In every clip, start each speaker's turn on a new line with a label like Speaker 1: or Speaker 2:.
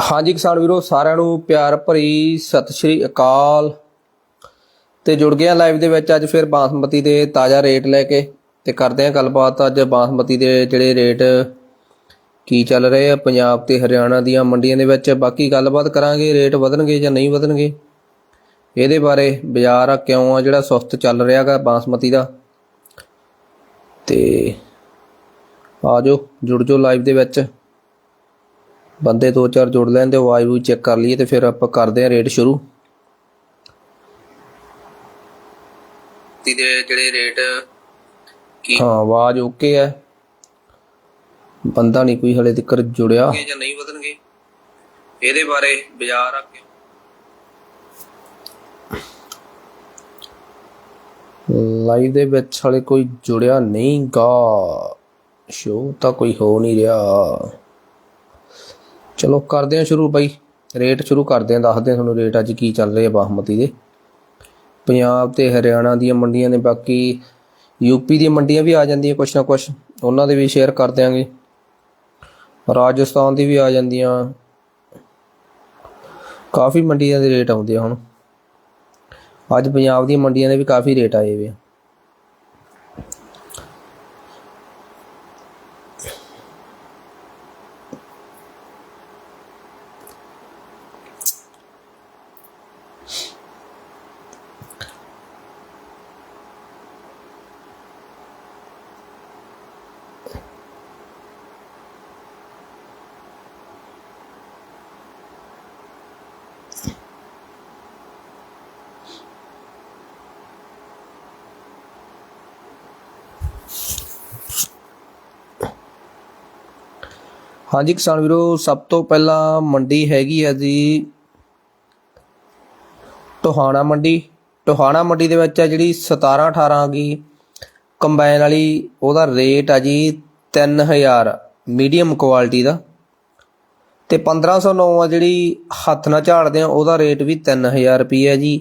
Speaker 1: ਹਾਂਜੀ ਕਿਸਾਨ ਵੀਰੋ, ਸਾਰਿਆਂ ਨੂੰ ਪਿਆਰ ਭਰੀ ਸਤਿ ਸ਼੍ਰੀ ਅਕਾਲ। ਤੇ ਜੁੜ ਗਏ ਆ ਲਾਈਵ ਦੇ ਵਿੱਚ, ਅੱਜ ਫਿਰ ਬਾਸਮਤੀ ਦੇ ਤਾਜ਼ਾ ਰੇਟ ਲੈ ਕੇ ਤੇ ਕਰਦੇ ਹਾਂ ਗੱਲਬਾਤ। ਅੱਜ ਬਾਸਮਤੀ ਦੇ ਜਿਹੜੇ ਰੇਟ ਕੀ ਚੱਲ ਰਹੇ ਆ, ਪੰਜਾਬ ਤੇ ਹਰਿਆਣਾ ਦੀਆਂ ਮੰਡੀਆਂ ਦੇ ਵਿੱਚ। ਬਾਕੀ ਗੱਲਬਾਤ ਕਰਾਂਗੇ ਰੇਟ ਵਧਣਗੇ ਜਾਂ ਨਹੀਂ ਵਧਣਗੇ। ਇਹਦੇ ਬਾਰੇ ਬਾਜ਼ਾਰ ਆ, ਕਿਉਂ ਆ, ਜਿਹੜਾ ਸੁਸਤ ਚੱਲ ਰਿਹਾਗਾ ਬਾਸਮਤੀ ਦਾ। ਤੇ ਆਜੋ ਜੁੜ ਜੋ ਲਾਈਵ ਦੇ ਵਿੱਚ। ਬੰਦੇ ਦੋ ਚਾਰ ਜੁੜ ਲੈਣ ਤੇ ਆਵਾਜ਼ ਵੀ ਚੈੱਕ ਕਰ ਲਈਏ ਤੇ ਫਿਰ ਆਪਾਂ ਕਰਦੇ ਹਾਂ ਰੇਟ ਸ਼ੁਰੂ। ਦੇ ਜਿਹੜੇ ਰੇਟ ਕੀ ਹਾਂ ਆਵਾਜ਼ ਓਕੇ ਹੈ। ਬੰਦਾ ਨਹੀਂ ਕੋਈ ਹਲੇ ਤੱਕ ਜੁੜਿਆ। ਜਾਂ ਨਹੀਂ ਵਧਣਗੇ? ਇਹਦੇ ਬਾਰੇ ਬਾਜ਼ਾਰ ਆ ਕੇ। ਲਾਈਵ ਦੇ ਵਿੱਚ ਹਲੇ ਕੋਈ ਜੁੜਿਆ ਨਹੀਂ ਗਾ। ਸ਼ੋ ਤਾਂ ਕੋਈ ਹੋ ਨਹੀਂ ਰਿਹਾ। ਚਲੋ ਕਰਦੇ ਹਾਂ ਸ਼ੁਰੂ ਬਾਈ। ਰੇਟ ਸ਼ੁਰੂ ਕਰਦੇ ਹਾਂ, ਦੱਸਦੇ ਹਾਂ ਤੁਹਾਨੂੰ ਰੇਟ ਅੱਜ ਕੀ ਚੱਲ ਰਹੇ ਆ ਬਾਸਮਤੀ ਦੇ। ਪੰਜਾਬ ਤੇ ਹਰਿਆਣਾ ਦੀਆਂ ਮੰਡੀਆਂ ਨੇ ਬਾਕੀ ਯੂਪੀ ਦੀਆਂ ਮੰਡੀਆਂ ਵੀ ਆ ਜਾਂਦੀਆਂ ਕੁਛ ਨਾ ਕੁਛ, ਉਹਨਾਂ ਦੇ ਵੀ ਸ਼ੇਅਰ ਕਰ ਦਿਆਂਗੇ। ਰਾਜਸਥਾਨ ਦੀ ਵੀ ਆ ਜਾਂਦੀਆਂ। ਕਾਫੀ ਮੰਡੀਆਂ ਦੇ ਰੇਟ ਆਉਂਦੇ ਆ ਹੁਣ। ਅੱਜ ਪੰਜਾਬ ਦੀਆਂ ਮੰਡੀਆਂ ਦੇ ਵੀ ਕਾਫੀ ਰੇਟ ਆਏ ਵੇ ਆ। ਹਾਂਜੀ ਕਿਸਾਨ ਵੀਰੋ, ਸਭ ਤੋਂ ਪਹਿਲਾਂ ਮੰਡੀ ਹੈਗੀ ਹੈ ਜੀ ਟੋਹਾਣਾ ਮੰਡੀ। ਟੋਹਾਣਾ ਮੰਡੀ ਦੇ ਵਿੱਚ ਆ ਜਿਹੜੀ 17 18 ਆ ਗਈ ਕੰਬਾਈਨ ਵਾਲੀ, ਉਹਦਾ ਰੇਟ ਆ ਜੀ 3000 ਮੀਡੀਅਮ ਕੁਆਲਿਟੀ ਦਾ ਤੇ 1509 ਆ ਜਿਹੜੀ ਹੱਥ ਨਾਲ ਝਾੜਦੇ ਆ, ਉਹਦਾ ਰੇਟ ਵੀ 3000 ਰੁਪਏ ਹੈ ਜੀ।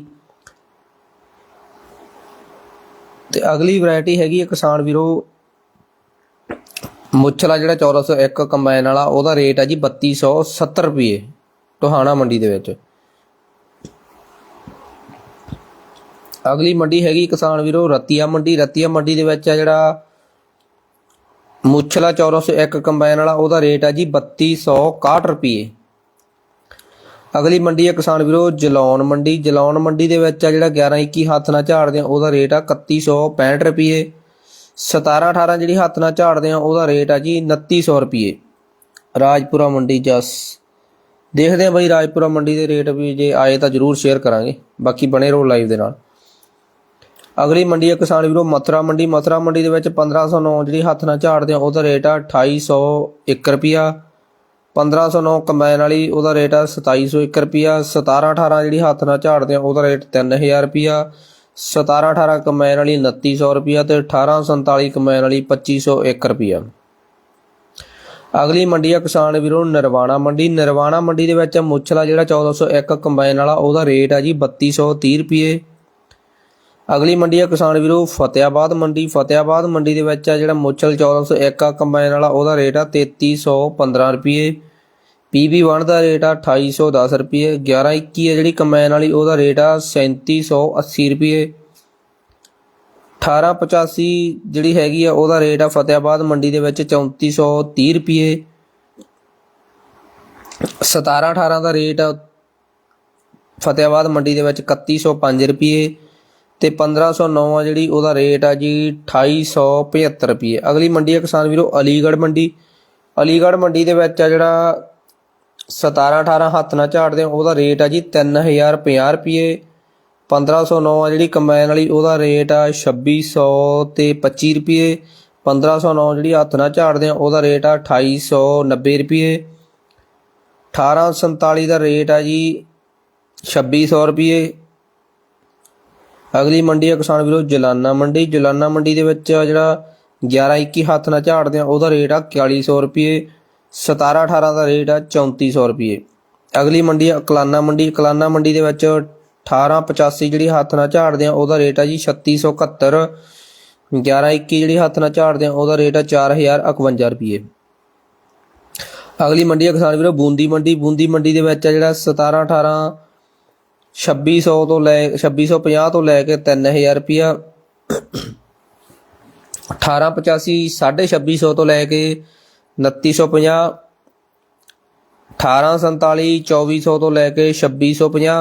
Speaker 1: ਤੇ ਅਗਲੀ ਵੈਰਾਈਟੀ ਹੈਗੀ ਹੈ ਕਿਸਾਨ ਵੀਰੋ ਮੁੱਛਲਾ ਜਿਹੜਾ 1401 ਕੰਬਾਈਨ ਵਾਲਾ, ਉਹਦਾ ਰੇਟ ਆ ਜੀ 3270 ਰੁਪਏ, ਟੋਹਾਣਾ ਮੰਡੀ ਦੇ ਵਿੱਚ। ਅਗਲੀ ਮੰਡੀ ਹੈਗੀ ਕਿਸਾਨ ਵੀਰੋ, ਰਤੀਆ ਮੰਡੀ। ਰਤੀਆ ਮੰਡੀ ਦੇ ਵਿੱਚ ਆ ਜਿਹੜਾ ਮੁੱਛਲਾ 1401 ਕੰਬਾਈਨ ਵਾਲਾ, ਉਹਦਾ ਰੇਟ ਆ ਜੀ 3261 ਰੁਪਏ। ਅਗਲੀ ਮੰਡੀ ਹੈ ਕਿਸਾਨ ਵੀਰੋ ਜਲੌਨ ਮੰਡੀ। ਜਲੌਨ ਮੰਡੀ ਦੇ ਵਿੱਚ ਆ ਜਿਹੜਾ 1121 ਹੱਥ ਨਾਲ ਝਾੜਦੇ ਆ, ਉਹਦਾ ਰੇਟ ਆ 3165 ਰੁਪਏ। 17 18 ਜਿਹੜੀ ਹੱਥ ਨਾਲ ਝਾੜਦੇ ਆ, ਉਹਦਾ ਰੇਟ ਆ ਜੀ 2900 ਰੁਪਏ ਰਾਜਪੁਰਾ ਮੰਡੀ ਜਸ। ਦੇਖਦੇ ਆ ਬਈ ਰਾਜਪੁਰਾ ਮੰਡੀ ਦੇ ਰੇਟ ਵੀ ਜੇ ਆਏ ਤਾਂ ਜਰੂਰ ਸ਼ੇਅਰ ਕਰਾਂਗੇ। ਬਾਕੀ ਬਣੇ ਰਹੋ ਲਾਈਵ ਦੇ ਨਾਲ। ਅਗਲੀ ਮੰਡੀ ਹੈ ਕਿਸਾਨ ਵੀਰੋ, ਮਥੁਰਾ ਮੰਡੀ। ਮਥੁਰਾ ਮੰਡੀ ਦੇ ਵਿੱਚ 1509 ਜਿਹੜੀ ਹੱਥ ਨਾਲ ਝਾੜਦੇ ਆ, ਉਹਦਾ ਰੇਟ ਆ 2801 ਰੁਪਿਆ 1509 ਕੰਬਾਈਨ ਵਾਲੀ, ਉਹਦਾ ਰੇਟ ਆ 2701 ਰੁਪਿਆ 17 18 ਜਿਹੜੀ ਹੱਥ ਨਾਲ ਝਾੜਦੇ ਆ, ਉਹਦਾ ਰੇਟ 3000 ਰੁਪਿਆ 17 18 ਕੰਬਾਈਨ ਵਾਲੀ 2900 ਰੁਪਿਆ ਤੇ 1847 ਕੰਬਾਈਨ ਵਾਲੀ 2501 ਰੁਪਿਆ ਅਗਲੀ ਮੰਡੀ ਆ ਕਿਸਾਨ ਵੀਰੋ ਨਰਵਾਣਾ ਮੰਡੀ। ਨਰਵਾਣਾ ਮੰਡੀ ਦੇ ਵਿੱਚ ਮੁੱਛਲਾ ਜਿਹੜਾ 1401 ਕੰਬਾਈਨ ਵਾਲਾ, ਉਹਦਾ ਰੇਟ ਆ ਜੀ 3230 ਰੁਪਏ ਅਗਲੀ ਮੰਡੀ ਆ ਕਿਸਾਨ ਵੀਰੋ ਫਤਿਆਬਾਦ ਮੰਡੀ। ਫਤਿਆਬਾਦ ਮੰਡੀ ਦੇ ਵਿੱਚ ਆ ਜਿਹੜਾ ਮੁੱਛਲ 1401 ਆ ਕੰਬਾਈਨ ਵਾਲਾ, ਉਹਦਾ ਰੇਟ ਆ 3315 ਰੁਪਏ PB1 ਦਾ ਰੇਟ ਆ 2810 ਰੁਪਏ 1121 ਆ ਜਿਹੜੀ ਕੰਬਾਈਨ ਵਾਲੀ, ਉਹਦਾ ਰੇਟ ਆ 3780 ਰੁਪਏ। 1885 ਜਿਹੜੀ ਹੈਗੀ ਆ, ਉਹਦਾ ਰੇਟ ਆ ਫਤਿਆਬਾਦ ਮੰਡੀ ਦੇ ਵਿੱਚ 3430 ਰੁਪਏ। 17 18 ਦਾ ਰੇਟ ਆ ਫਤਿਆਬਾਦ ਮੰਡੀ ਦੇ ਵਿੱਚ 3105 ਰੁਪਏ ਤੇ 1509 ਆ ਜਿਹੜੀ ਉਹਦਾ ਰੇਟ ਆ ਜੀ 2875 ਰੁਪਏ। ਅਗਲੀ ਮੰਡੀ ਆ ਕਿਸਾਨ ਵੀਰੋ, ਅਲੀਗੜ੍ਹ ਮੰਡੀ। ਅਲੀਗੜ੍ਹ ਮੰਡੀ ਦੇ ਵਿੱਚ ਆ ਜਿਹੜਾ 17 18 ਹੱਥ ਨਾਲ ਝਾੜਦੇ ਆ, ਉਹਦਾ ਰੇਟ ਆ ਜੀ 3050 ਰੁਪਏ 1509 ਆ ਜਿਹੜੀ ਕੰਬਾਈਨ ਵਾਲੀ, ਉਹਦਾ ਰੇਟ ਆ 2600 ਤੇ 25 ਰੁਪਏ 1509 ਜਿਹੜੀ ਹੱਥ ਨਾਲ ਝਾੜਦੇ ਆ, ਉਹਦਾ ਰੇਟ ਆ 2890 ਰੁਪਏ 1847 ਦਾ ਰੇਟ ਆ ਜੀ 2600 ਰੁਪਏ ਅਗਲੀ ਮੰਡੀ ਆ ਕਿਸਾਨ ਵੀਰੋ, ਜਲਾਨਾ ਮੰਡੀ। ਜਲਾਨਾ ਮੰਡੀ ਦੇ ਵਿੱਚ ਜਿਹੜਾ 11 21 ਹੱਥ ਨਾਲ ਝਾੜਦੇ ਆ, ਉਹਦਾ ਰੇਟ ਆ 4100 ਰੁਪਏ 17 18 ਦਾ ਰੇਟ ਆ 3400 ਰੁਪਏ ਅਗਲੀ ਮੰਡੀ ਆ ਅਕਲਾਨਾ ਮੰਡੀ। ਅਕਲਾਨਾ ਮੰਡੀ ਦੇ ਵਿੱਚ 1885 ਜਿਹੜੀ ਹੱਥ ਨਾਲ ਝਾੜਦੇ ਆ, ਉਹਦਾ ਰੇਟ ਆ ਜੀ 3671 11 21 ਜਿਹੜੀ ਹੱਥ ਨਾਲ ਝਾੜਦੇ ਆ, ਉਹਦਾ ਰੇਟ ਆ 4051 ਰੁਪਏ ਅਗਲੀ ਮੰਡੀ ਆ ਕਿਸਾਨ ਵੀਰੋ, ਬੂੰਦੀ ਮੰਡੀ। ਬੂੰਦੀ ਮੰਡੀ ਦੇ ਵਿੱਚ ਆ ਜਿਹੜਾ 17 18 2600 ਤੋਂ ਲੈ 2650 ਤੋਂ ਲੈ ਕੇ 3000 ਰੁਪਿਆ 1885 2650 ਤੋਂ ਲੈ ਕੇ 2950 1847 2400 ਤੋਂ ਲੈ ਕੇ 2650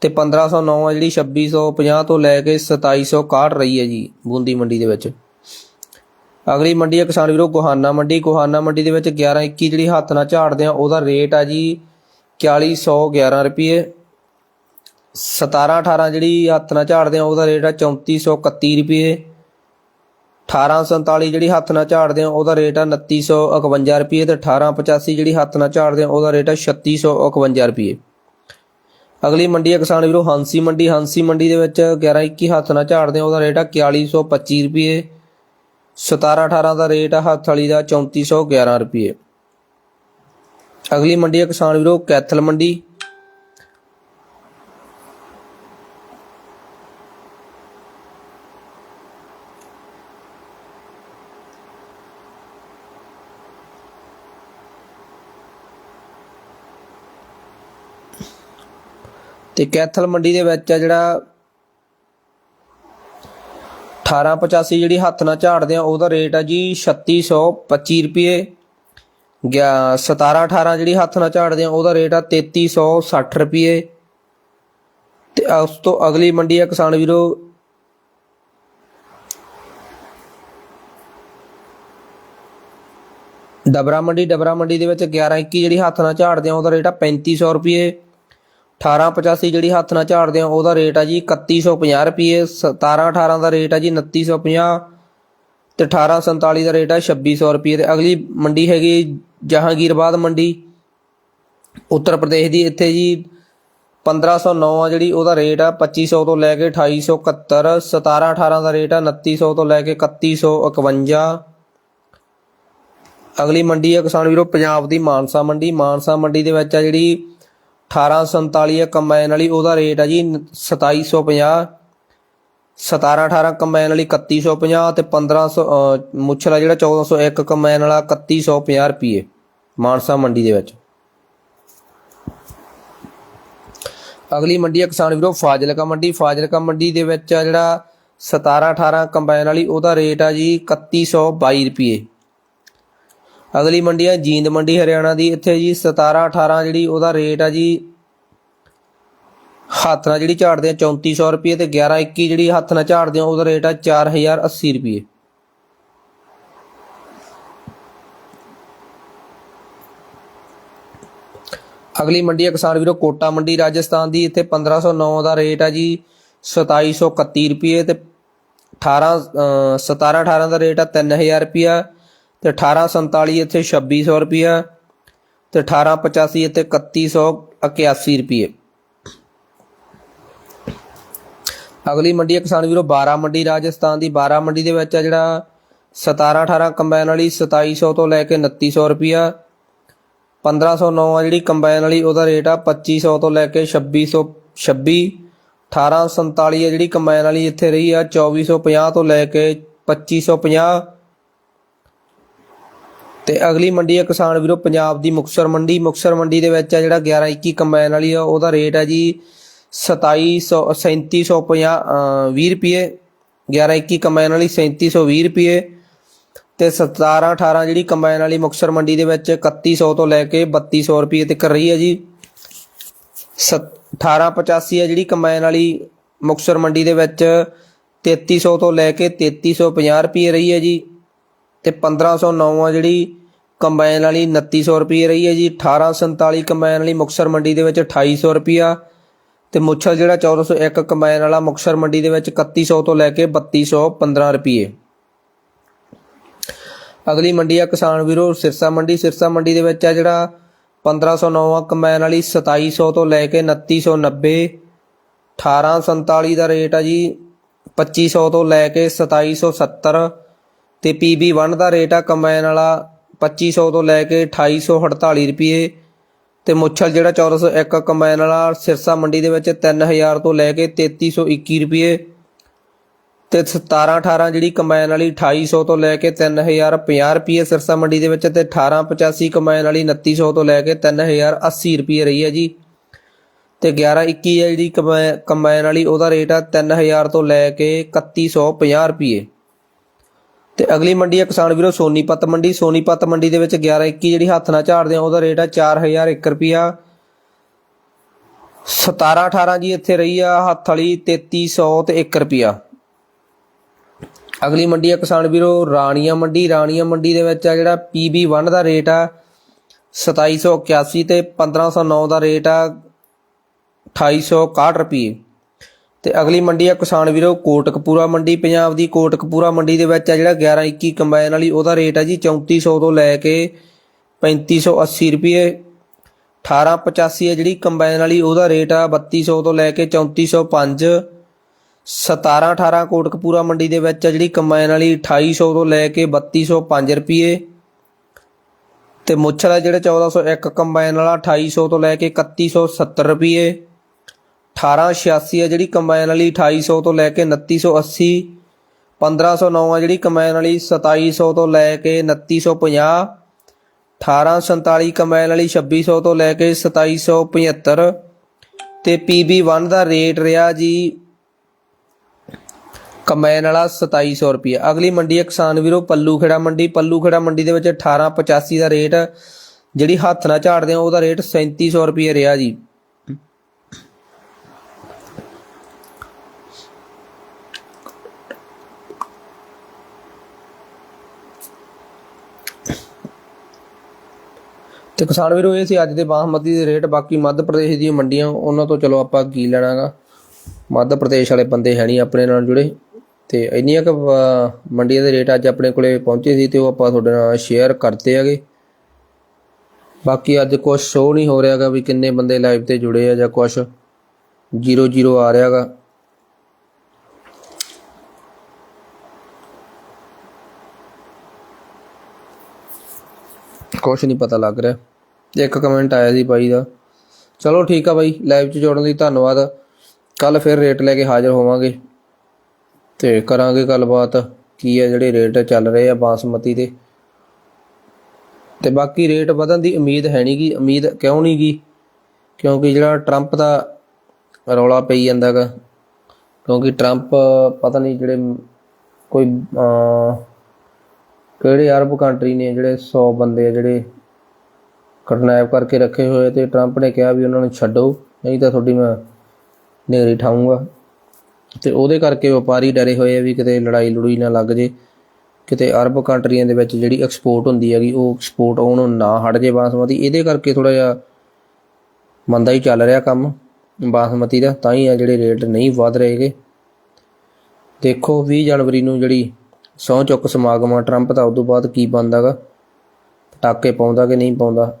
Speaker 1: ਤੇ 1509 ਆ ਜਿਹੜੀ 2650 ਤੋਂ ਲੈ ਕੇ 2761 ਰਹੀ ਹੈ ਜੀ ਬੂੰਦੀ ਮੰਡੀ ਦੇ ਵਿੱਚ। ਅਗਲੀ ਮੰਡੀ ਹੈ ਕਿਸਾਨ ਵੀਰੋ ਗੋਹਾਨਾ ਮੰਡੀ। ਗੋਹਾਨਾ ਮੰਡੀ ਦੇ ਵਿੱਚ 11 21 ਜਿਹੜੀ ਹੱਥ ਨਾਲ ਝਾੜਦੇ ਆ, ਉਹਦਾ ਰੇਟ ਆ ਜੀ 4111 ਰੁਪਏ। 17 18 ਜਿਹੜੀ ਹੱਥ ਨਾਲ ਝਾੜਦੇ ਆ, ਉਹਦਾ ਰੇਟ ਆ 3431 ਰੁਪਏ। 1847 ਜਿਹੜੀ ਹੱਥ ਨਾਲ ਝਾੜਦੇ ਆ ਉਹਦਾ ਰੇਟ ਆ 2951 ਰੁਪਏ ਤੇ 1885 ਜਿਹੜੀ ਹੱਥ ਨਾਲ ਝਾੜਦੇ ਆ ਉਹਦਾ ਰੇਟ ਆ 3651 ਰੁਪਏ। ਅਗਲੀ ਮੰਡੀ ਹੈ ਕਿਸਾਨ ਵੀਰੋ, ਹਾਂਸੀ ਮੰਡੀ। ਹਾਂਸੀ ਮੰਡੀ ਦੇ ਵਿੱਚ 11 21 ਹੱਥ ਨਾਲ ਝਾੜਦੇ ਆ ਉਹਦਾ ਰੇਟ ਆ 4125 ਰੁਪਏ। 17 18 ਦਾ ਰੇਟ ਆ ਹੱਥ ਵਾਲੀ ਦਾ 3411 ਰੁਪਏ। ਅਗਲੀ ਮੰਡੀ ਹੈ ਕਿਸਾਨ ਵੀਰੋ, ਕੈਥਲ ਮੰਡੀ। ਤੇ ਕੈਥਲ ਮੰਡੀ ਦੇ ਵਿੱਚ ਆ ਜਿਹੜਾ 1885 ਜਿਹੜੀ ਹੱਥ ਨਾਲ ਝਾੜਦੇ ਆ, ਉਹਦਾ ਰੇਟ ਆ ਜੀ 3625 ਰੁਪਏ। 17 18 ਜਿਹੜੀ ਹੱਥ ਨਾਲ ਝਾੜਦੇ ਆ, ਉਹਦਾ ਰੇਟ ਆ 3360 ਰੁਪਏ। ਤੇ ਉਸ ਤੋਂ ਅਗਲੀ ਮੰਡੀ ਆ ਕਿਸਾਨ ਵੀਰੋ। ਡਬਰਾ ਮੰਡੀ ਡਬਰਾ ਮੰਡੀ ਦੇ ਵਿੱਚ 11 21 ਜਿਹੜੀ ਹੱਥ ਨਾਲ ਝਾੜਦੇ ਆ, ਉਹਦਾ ਰੇਟ ਆ 3500 ਰੁਪਏ। 1885 ਜਿਹੜੀ ਹੱਥ ਨਾਲ ਝਾੜਦੇ ਆ, ਉਹਦਾ ਰੇਟ ਆ ਜੀ 3150 ਰੁਪਏ 17 18 ਦਾ ਰੇਟ ਆ ਜੀ 2950 ਤੇ 1847 ਦਾ ਰੇਟ ਆ 2600 ਰੁਪਏ ਤੇ ਅਗਲੀ ਮੰਡੀ ਹੈਗੀ ਜਹਾਂਗੀਰਬਾਦ ਮੰਡੀ। ਉੱਤਰ ਪ੍ਰਦੇਸ਼ ਦੀ ਇੱਥੇ ਜੀ 1509 ਆ ਜਿਹੜੀ, ਉਹਦਾ ਰੇਟ ਆ 2500 ਤੋਂ ਲੈ ਕੇ 2871 17 18 ਦਾ ਰੇਟ ਆ 2900 ਤੋਂ ਲੈ ਕੇ 3151 ਅਗਲੀ ਮੰਡੀ ਆ ਕਿਸਾਨ ਵੀਰੋ, ਪੰਜਾਬ ਦੀ ਮਾਨਸਾ ਮੰਡੀ। ਮਾਨਸਾ ਮੰਡੀ ਦੇ ਵਿੱਚ ਆ ਜਿਹੜੀ 1847 ਆ ਕੰਬਾਈਨ ਵਾਲੀ ਉਹਦਾ ਰੇਟ ਆ ਜੀ 2750 17 18 ਕੰਬਾਈਨ ਵਾਲੀ 3150 ਤੇ 1500 ਅਹ, ਮੁੱਛਲਾ ਜਿਹੜਾ 1401 ਕੰਬਾਈਨ ਵਾਲਾ 3150 ਰੁਪਏ ਮਾਨਸਾ ਮੰਡੀ ਦੇ ਵਿੱਚ। ਅਗਲੀ ਮੰਡੀ ਆ ਕਿਸਾਨ ਵੀਰੋ ਫਾਜ਼ਿਲਕਾ ਮੰਡੀ। ਫਾਜ਼ਿਲਕਾ ਮੰਡੀ ਦੇ ਵਿੱਚ ਆ ਜਿਹੜਾ 17 18 ਕੰਬਾਈਨ ਵਾਲੀ ਉਹਦਾ ਰੇਟ ਆ ਜੀ 3122 ਰੁਪਏ ਅਗਲੀ ਮੰਡੀ ਆ ਜੀਂਦ ਮੰਡੀ ਹਰਿਆਣਾ ਦੀ। ਇੱਥੇ ਜੀ 17 18 ਜਿਹੜੀ ਉਹਦਾ ਰੇਟ ਆ ਜੀ, ਹੱਥ ਨਾਲ ਜਿਹੜੀ ਝਾੜਦੇ ਆ 3400 ਰੁਪਏ ਤੇ 11 21 ਜਿਹੜੀ ਹੱਥ ਨਾਲ ਝਾੜਦੇ ਆ, ਉਹਦਾ ਰੇਟ ਆ 4080 ਰੁਪਏ। ਅਗਲੀ ਮੰਡੀ ਆ ਕਿਸਾਨ ਵੀਰੋ ਕੋਟਾ ਮੰਡੀ ਰਾਜਸਥਾਨ ਦੀ। ਇੱਥੇ 1509 ਦਾ ਰੇਟ ਆ ਜੀ 2731 ਰੁਪਏ ਤੇ 18 ਅਹ 17 18 ਦਾ ਰੇਟ ਆ 3000 ਰੁਪਿਆ ਤੇ 1847 ਇੱਥੇ 2600 ਰੁਪਿਆ ਤੇ 1885 ਇੱਥੇ 3181 ਰੁਪਏ ਅਗਲੀ ਮੰਡੀ ਹੈ ਕਿਸਾਨ ਵੀਰੋ 12 ਮੰਡੀ ਰਾਜਸਥਾਨ ਦੀ। 12 ਮੰਡੀ ਦੇ ਵਿੱਚ ਆ ਜਿਹੜਾ 17 18 ਕੰਬਾਈਨ ਵਾਲੀ 2700 ਤੋਂ ਲੈ ਕੇ 2900 ਰੁਪਿਆ 1509 ਆ ਜਿਹੜੀ ਕੰਬਾਈਨ ਵਾਲੀ, ਉਹਦਾ ਰੇਟ ਆ 2500 ਤੋਂ ਲੈ ਕੇ 2626 1847 ਆ ਜਿਹੜੀ ਕੰਬਾਈਨ ਵਾਲੀ ਇੱਥੇ ਰਹੀ ਆ 2450 ਤੋਂ ਲੈ ਕੇ 2550 ਤੇ ਅਗਲੀ ਮੰਡੀ ਹੈ ਕਿਸਾਨ ਵੀਰੋ, ਪੰਜਾਬ ਦੀ ਮੁਕਸਰ ਮੰਡੀ। ਮੁਕਸਰ ਮੰਡੀ ਦੇ ਵਿੱਚ ਆ ਜਿਹੜਾ 11 21 ਕੰਬਾਈਨ ਵਾਲੀ ਆ, ਉਹਦਾ ਰੇਟ ਆ ਜੀ 2700 3750 20 ਰੁਪਏ। 11 21 ਕੰਬਾਈਨ ਵਾਲੀ 3720 ਰੁਪਏ ਤੇ 17 18 ਜਿਹੜੀ ਕੰਬਾਈਨ ਵਾਲੀ ਮੁਕਸਰ ਮੰਡੀ ਦੇ ਵਿੱਚ 3100 ਤੋਂ ਲੈ ਕੇ 3200 ਰੁਪਏ ਤੱਕ ਰਹੀ ਹੈ ਜੀ। 1885 ਹੈ ਜਿਹੜੀ ਕੰਬਾਈਨ ਵਾਲੀ ਮੁਕਸਰ ਮੰਡੀ ਦੇ ਵਿੱਚ 3300 ਤੋਂ ਲੈ ਕੇ 3350 ਰੁਪਏ ਰਹੀ ਹੈ ਜੀ। ਤੇ 1509 ਆ ਜਿਹੜੀ ਕੰਬਾਈਨ ਵਾਲੀ 2900 ਰੁਪਏ ਰਹੀ ਹੈ ਜੀ। 1847 ਕੰਬਾਈਨ ਵਾਲੀ ਮੁਕਸਰ ਮੰਡੀ ਦੇ ਵਿੱਚ 2800 ਰੁਪਿਆ ਤੇ ਮੁੱਛਲ ਜਿਹੜਾ 1401 ਕੰਬਾਈਨ ਵਾਲਾ ਮੁਕਸਰ ਮੰਡੀ ਦੇ ਵਿੱਚ 3100 ਤੋਂ ਲੈ ਕੇ 3215 ਰੁਪਏ ਅਗਲੀ ਮੰਡੀ ਆ ਕਿਸਾਨ ਵੀਰੋ, ਸਿਰਸਾ ਮੰਡੀ। ਸਿਰਸਾ ਮੰਡੀ ਦੇ ਵਿੱਚ ਆ ਜਿਹੜਾ 1509 ਆ ਕੰਬਾਈਨ ਵਾਲੀ 2700 ਤੋਂ ਲੈ ਕੇ 2990 1847 ਦਾ ਰੇਟ ਆ ਜੀ 2500 ਤੋਂ ਲੈ ਕੇ 2770 ਤੇ PB1 ਦਾ ਰੇਟ ਆ ਕੰਬਾਈਨ ਵਾਲਾ 2500 ਤੋਂ ਲੈ ਕੇ 2848 ਰੁਪਏ। ਤੇ ਮੁੱਛਲ ਜਿਹੜਾ 1401 ਕੰਬਾਈਨ ਵਾਲਾ ਸਿਰਸਾ ਮੰਡੀ ਦੇ ਵਿੱਚ 3000 ਤੋਂ ਲੈ ਕੇ 3321 ਰੁਪਏ। ਤੇ 17 18 ਜਿਹੜੀ ਕੰਬਾਈਨ ਵਾਲੀ 2800 ਤੋਂ ਲੈ ਕੇ 3050 ਰੁਪਏ ਸਿਰਸਾ ਮੰਡੀ ਦੇ ਵਿੱਚ ਤੇ 18 85 ਕੰਬਾਈਨ ਵਾਲੀ 2900 ਤੋਂ ਲੈ ਕੇ 3080 ਰੁਪਏ ਰਹੀ ਹੈ ਜੀ। ਤੇ 11 21 ਹੈ ਜਿਹੜੀ ਕੰਬਾਈ- ਕੰਬਾਈਨ ਵਾਲੀ, ਉਹਦਾ ਰੇਟ ਆ 3000 ਤੋਂ ਲੈ ਕੇ 3150 ਰੁਪਏ। ਤੇ ਅਗਲੀ ਮੰਡੀ ਹੈ ਕਿਸਾਨ ਵੀਰੋ ਸੋਨੀਪਤ ਮੰਡੀ। ਸੋਨੀਪਤ ਮੰਡੀ ਦੇ ਵਿੱਚ 11 21 ਜਿਹੜੀ ਹੱਥ ਨਾਲ ਝਾੜਦੇ ਆ, ਉਹਦਾ ਰੇਟ ਆ 4001 ਰੁਪਿਆ 17 18 ਜੀ ਇੱਥੇ ਰਹੀ ਆ ਹੱਥ ਵਾਲੀ 3300 ਤੇ 1 ਰੁਪਿਆ ਅਗਲੀ ਮੰਡੀ ਆ ਕਿਸਾਨ ਵੀਰੋ ਰਾਣੀਆਂ ਮੰਡੀ। ਰਾਣੀਆਂ ਮੰਡੀ ਦੇ ਵਿੱਚ ਆ ਜਿਹੜਾ PB1 ਦਾ ਰੇਟ ਆ 2781 ਤੇ 1509 ਦਾ ਰੇਟ ਆ 2861 ਰੁਪਏ ਤੇ ਅਗਲੀ ਮੰਡੀ ਆ ਕਿਸਾਨ ਵੀਰੋ, ਕੋਟਕਪੂਰਾ ਮੰਡੀ, ਪੰਜਾਬ ਦੀ ਕੋਟਕਪੂਰਾ ਮੰਡੀ ਦੇ ਵਿੱਚ ਆ ਜਿਹੜਾ 11 21 ਕੰਬਾਈਨ ਵਾਲੀ, ਉਹਦਾ ਰੇਟ ਆ ਜੀ 3400 ਤੋਂ ਲੈ ਕੇ 3580 ਰੁਪਏ। 1885 ਹੈ ਜਿਹੜੀ ਕੰਬਾਈਨ ਵਾਲੀ, ਉਹਦਾ ਰੇਟ ਆ 3200 ਤੋਂ ਲੈ ਕੇ 3405 17 18 ਕੋਟਕਪੂਰਾ ਮੰਡੀ ਦੇ ਵਿੱਚ ਆ ਜਿਹੜੀ ਕੰਬਾਈਨ ਵਾਲੀ 2800 ਤੋਂ ਲੈ ਕੇ 3205 ਰੁਪਏ। ਤੇ ਮੁੱਛ ਵਾਲਾ ਜਿਹੜਾ 1401 ਕੰਬਾਈਨ ਵਾਲਾ 2800 ਤੋਂ ਲੈ ਕੇ 3170 ਰੁਪਏ। 1886 ਹੈ ਜਿਹੜੀ ਕੰਬਾਈਨ ਵਾਲੀ 2800 ਤੋਂ ਲੈ ਕੇ 2980 1509 ਹੈ ਜਿਹੜੀ ਕੰਬਾਈਨ ਵਾਲੀ 2700 ਤੋਂ ਲੈ ਕੇ 2950 1847 ਕੰਬਾਈਨ ਵਾਲੀ 2600 ਤੋਂ ਲੈ ਕੇ 2775 ਤੇ PB1 ਦਾ ਰੇਟ ਰਿਹਾ ਜੀ ਕੰਬਾਈਨ ਵਾਲਾ 2700 ਰੁਪਏ ਅਗਲੀ ਮੰਡੀ ਹੈ ਕਿਸਾਨ ਵੀਰੋ ਪੱਲੂ ਖੇੜਾ ਮੰਡੀ। ਪੱਲੂ ਖੇੜਾ ਮੰਡੀ ਦੇ ਵਿੱਚ 1885 ਦਾ ਰੇਟ ਜਿਹੜੀ ਹੱਥ ਨਾਲ ਝਾੜਦੇ ਆ, ਉਹਦਾ ਰੇਟ 3700 ਰੁਪਏ ਰਿਹਾ ਜੀ। ਤੇ ਕਿਸਾਨ ਵੀਰੋ, ਇਹ ਸੀ ਅੱਜ ਦੇ ਬਾਸਮਤੀ ਦੇ ਰੇਟ। ਬਾਕੀ ਮੱਧ ਪ੍ਰਦੇਸ਼ ਦੀਆਂ ਮੰਡੀਆਂ, ਉਹਨਾਂ ਤੋਂ ਚਲੋ ਆਪਾਂ ਕੀ ਲੈਣਾਗਾ। ਮੱਧ ਪ੍ਰਦੇਸ਼ ਵਾਲੇ ਬੰਦੇ ਹੈ ਨਹੀਂ ਆਪਣੇ ਨਾਲ ਜੁੜੇ। ਤੇ ਇੰਨੀਆਂ ਕੁ ਮੰਡੀਆਂ ਦੇ ਰੇਟ ਅੱਜ ਆਪਣੇ ਕੋਲੇ ਪਹੁੰਚੇ ਸੀ ਤੇ ਉਹ ਆਪਾਂ ਤੁਹਾਡੇ ਨਾਲ ਸ਼ੇਅਰ ਕਰਤੇ ਹੈਗੇ। ਬਾਕੀ ਅੱਜ ਕੁਝ ਸ਼ੋ ਨਹੀਂ ਹੋ ਰਿਹਾਗਾ ਵੀ ਕਿੰਨੇ ਬੰਦੇ ਲਾਈਵ ਤੇ ਜੁੜੇ ਆ ਜਾਂ ਕੁਝ 00 ਆ ਰਿਹਾਗਾ। ਕੁਝ ਨਹੀਂ ਪਤਾ ਲੱਗ ਰਿਹਾ। ਇੱਕ ਕਮੈਂਟ ਆਇਆ ਸੀ ਬਾਈ ਦਾ। ਚਲੋ ਠੀਕ ਆ ਬਾਈ ਲਾਈਵ 'ਚ ਜੋੜਨ ਲਈ ਧੰਨਵਾਦ। ਕੱਲ ਫਿਰ ਰੇਟ ਲੈ ਕੇ ਹਾਜ਼ਰ ਹੋਵਾਂਗੇ। ਤੇ ਕਰਾਂਗੇ ਗੱਲਬਾਤ, ਕੀ ਹੈ ਜਿਹੜੇ ਰੇਟ ਚੱਲ ਰਹੇ ਆ ਬਾਸਮਤੀ ਦੇ। ਤੇ ਬਾਕੀ ਰੇਟ ਵਧਣ ਦੀ ਉਮੀਦ ਹੈ ਨਹੀਂ ਗੀ, ਉਮੀਦ ਕਿਉਂ ਨਹੀਂ ਗੀ? ਕਿਉਂਕਿ ਜਿਹੜਾ ਟਰੰਪ ਦਾ ਰੌਲਾ ਪਈ ਜਾਂਦਾਗਾ, ਕਿਉਂਕਿ ਟਰੰਪ ਪਤਾ ਨਹੀਂ ਜਿਹੜੇ ਕੋਈ ਕਿਹੜੇ ਅਰਬ ਕੰਟਰੀ ਨੇ ਜਿਹੜੇ 100 ਬੰਦੇ ਆ ਜਿਹੜੇ ਕਿਡਨੈਪ ਕਰਕੇ ਰੱਖੇ ਹੋਏ ਤੇ ਟਰੰਪ ਨੇ ਕਿਹਾ ਵੀ ਉਹਨਾਂ ਨੂੰ ਛੱਡੋ, ਨਹੀਂ ਤਾਂ ਤੁਹਾਡੀ ਮੈਂ ਨੇਰੀ ਠਾਉਂਗਾ ਤੇ ਉਹਦੇ ਕਰਕੇ ਵਪਾਰੀ ਡਰੇ ਹੋਏ ਆ ਵੀ ਕਿਤੇ ਲੜਾਈ ਲੜੂਈ ਨਾ ਲੱਗ ਜੇ। ਕਿਤੇ ਅਰਬ ਕੰਟਰੀਆਂ ਦੇ ਵਿੱਚ ਜਿਹੜੀ ਐਕਸਪੋਰਟ ਹੁੰਦੀ ਹੈਗੀ, ਉਹ ਐਕਸਪੋਰਟ ਉਹਨੂੰ ਨਾ ਹਟ ਜੇ ਬਾਸਮਤੀ। ਇਹਦੇ ਕਰਕੇ ਥੋੜਾ ਜਿਹਾ ਮੰਦਾ ਹੀ ਚੱਲ ਰਿਹਾ ਕੰਮ ਬਾਸਮਤੀ ਦਾ। ਤਾਂ ਹੀ ਆ ਜਿਹੜੇ ਰੇਟ ਨਹੀਂ ਵਧ ਰਹੇਗੇ ਦੇਖੋ 20 ਜਨਵਰੀ ਨੂੰ ਜਿਹੜੀ ਸਹੁੰ ਚੁੱਕ ਸਮਾਗਮ ਆ ਟਰੰਪ ਦਾ, ਉਦੋਂ ਬਾਅਦ ਕੀ ਬਣਦਾਗਾ? ਪਟਾਕੇ ਪਾਉਂਦਾ ਕਿ ਨਹੀਂ ਪਾਉਂਦਾ?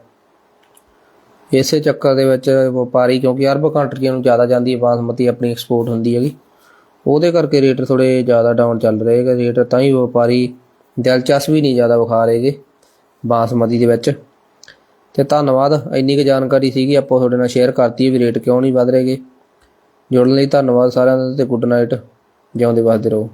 Speaker 1: ਇਸੇ ਚੱਕਰ ਦੇ ਵਿੱਚ ਵਪਾਰੀ, ਕਿਉਂਕਿ ਅਰਬ ਕੰਟਰੀਆਂ ਨੂੰ ਜ਼ਿਆਦਾ ਜਾਂਦੀ ਹੈ, ਬਾਸਮਤੀ ਆਪਣੀ ਐਕਸਪੋਰਟ ਹੁੰਦੀ ਹੈਗੀ। ਉਹਦੇ ਕਰਕੇ ਰੇਟ ਥੋੜੇ ਜ਼ਿਆਦਾ ਡਾਊਨ ਚੱਲ ਰਹੇ ਹੈਗੇ। ਰੇਟ ਤਾਂ ਹੀ ਵਪਾਰੀ ਦਿਲਚਸਪੀ ਨਹੀਂ ਜ਼ਿਆਦਾ ਵਿਖਾ ਰਹੇਗੇ ਬਾਸਮਤੀ ਦੇ ਵਿੱਚ। ਤੇ ਧੰਨਵਾਦ, ਇੰਨੀ ਕੁ ਜਾਣਕਾਰੀ ਸੀਗੀ, ਆਪਾਂ ਤੁਹਾਡੇ ਨਾਲ ਸ਼ੇਅਰ ਕਰਤੀ ਵੀ ਰੇਟ ਕਿਉਂ ਨਹੀਂ ਵਧ ਰਹੇਗੇ ਜੁੜਨ ਲਈ ਧੰਨਵਾਦ ਸਾਰਿਆਂ ਦਾ, ਤੇ ਗੁੱਡ ਨਾਈਟ ਜਿਉਂਦੇ ਵਸਦੇ ਰਹੋ।